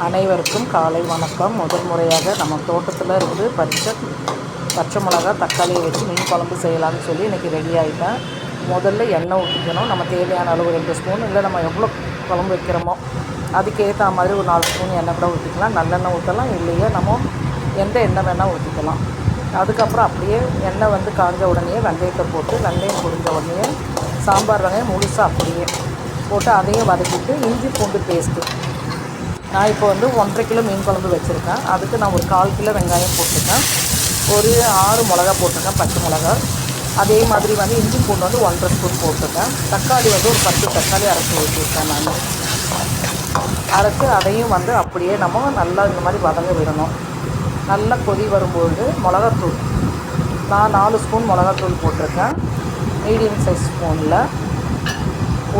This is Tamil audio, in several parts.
அனைவருக்கும் காலை வணக்கம். முதல் முறையாக நம்ம தோட்டத்தில் இருந்து பச்சை பச்சை மிளகா தக்காளியை வச்சு மீன் குழம்பு செய்யலாம்னு சொல்லி இன்றைக்கி ரெடி ஆகிட்டேன் முதல்ல எண்ணெய் ஊற்றிக்கணும் நம்ம தேவையான அளவு ரெண்டு ஸ்பூன் இல்லை நம்ம எவ்வளோ குழம்பு வைக்கிறோமோ அதுக்கேற்ற மாதிரி ஒரு நாலு ஸ்பூன் எண்ணெய் கூட ஊற்றிக்கலாம் நல்லெண்ணெய் ஊற்றலாம் இல்லையே நம்ம எந்த எண்ணெய் வேணால் ஊற்றிக்கலாம் அதுக்கப்புறம் அப்படியே எண்ணெய் வந்து காஞ்ச உடனே வெந்தயத்தை போட்டு வெந்தயம் பொரிஞ்ச உடனே சாம்பார் வெங்காயம் முழுசாக அப்படியே போட்டு அதையும் வதக்கிட்டு இஞ்சி பூண்டு பேஸ்ட்டு நான் இப்போ வந்து ஒன்றரை கிலோ மீன் குழம்பு வச்சுருக்கேன். அதுக்கு நான் ஒரு கால் கிலோ வெங்காயம் போட்டிருக்கேன். ஒரு ஆறு மிளகா போட்டிருக்கேன் பச்சை மிளகா. அதே மாதிரி வந்து இஞ்சி பூண்டு வந்து ஒன்றரை ஸ்பூன் போட்டிருக்கேன். தக்காளி வந்து ஒரு பத்து தக்காளி அரைச்சி ஊற்றிருக்கேன் நான். அரைச்சி அதையும் வந்து அப்படியே நம்ம நல்லா இந்த மாதிரி வதங்க விடணும். நல்லா கொதி வரும்பொழுது மிளகாத்தூள். நான் நாலு ஸ்பூன் மிளகாத்தூள் போட்டிருக்கேன். மீடியம் சைஸ் ஸ்பூனில்.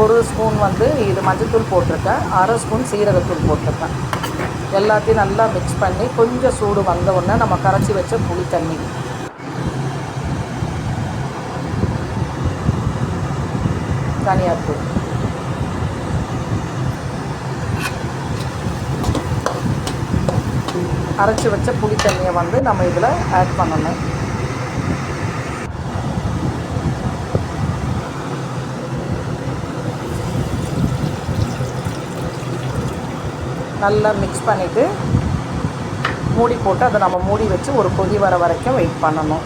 ஒரு ஸ்பூன் வந்து இது மஞ்சத்தூள் போட்டிருக்கேன். அரை ஸ்பூன் சீரகத்தூள் போட்டிருக்கேன். எல்லாத்தையும் நல்லா மிக்ஸ் பண்ணி கொஞ்சம் சூடு வந்த உடனே நம்ம கரைச்சி வச்ச புளி தண்ணி. தனியாத்தூள். அரைச்சி வச்ச புளி தண்ணியை வந்து நம்ம இதில் ஆட் பண்ணணும். நல்லா மிக்ஸ் பண்ணிவிட்டு மூடி போட்டு அதை நம்ம மூடி வச்சு ஒரு கொதி வர வரைக்கும் வெயிட் பண்ணணும்.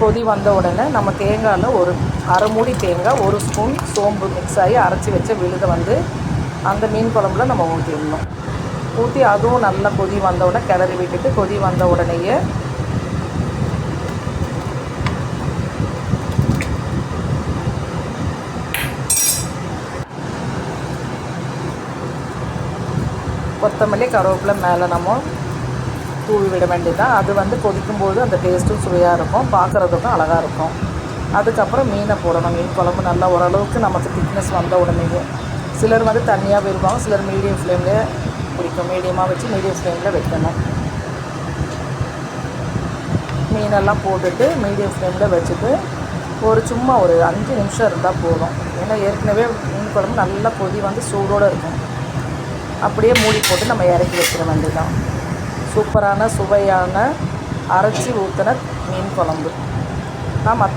கொதி வந்த உடனே நம்ம தேங்காயில் ஒரு அரை மூடி தேங்காய் ஒரு ஸ்பூன் சோம்பு மிக்ஸ் ஆகி அரைச்சி வச்ச விழுதை வந்து அந்த மீன் குழம்புல நம்ம ஊற்றிடணும் ஊற்றி அதுவும் நல்லா கொதி வந்த உடனே கிளறி விட்டுட்டு கொதி வந்த உடனேயே கொத்தமல்லி கருவேப்பிலை மேலே நம்ம தூவி விட வேண்டியதான் அது வந்து கொதிக்கும்போது அந்த டேஸ்ட்டும் சுவையாக இருக்கும். பார்க்குறதுக்கும் அழகாக இருக்கும். அதுக்கப்புறம் மீனை போடணும். மீன் குழம்பு நல்லா ஓரளவுக்கு நமக்கு திக்னஸ் வந்த உடனேயே. சிலர் வந்து தண்ணியாக விரும்புவாங்க சிலர் மீடியம் ஃப்ளேம்லேயே பிடிக்கும். மீடியமாக வச்சு மீடியம் ஃப்ளேமில் வைக்கணும். மீனெல்லாம் போட்டுட்டு மீடியம் ஃப்ளேமில் வச்சுட்டு ஒரு சும்மா ஒரு அஞ்சு நிமிஷம் இருந்தால் போதும். ஏன்னா ஏற்கனவே மீன் குழம்பு நல்லா கொதி வந்து சூடோடு இருக்கும். அப்படியே மூடி போட்டு நம்ம இறக்கி வைக்கிற வேண்டியதான் சூப்பரான சுவையான அரைச்சி ஊற்றின மீன் குழம்பு. நான் மற்ற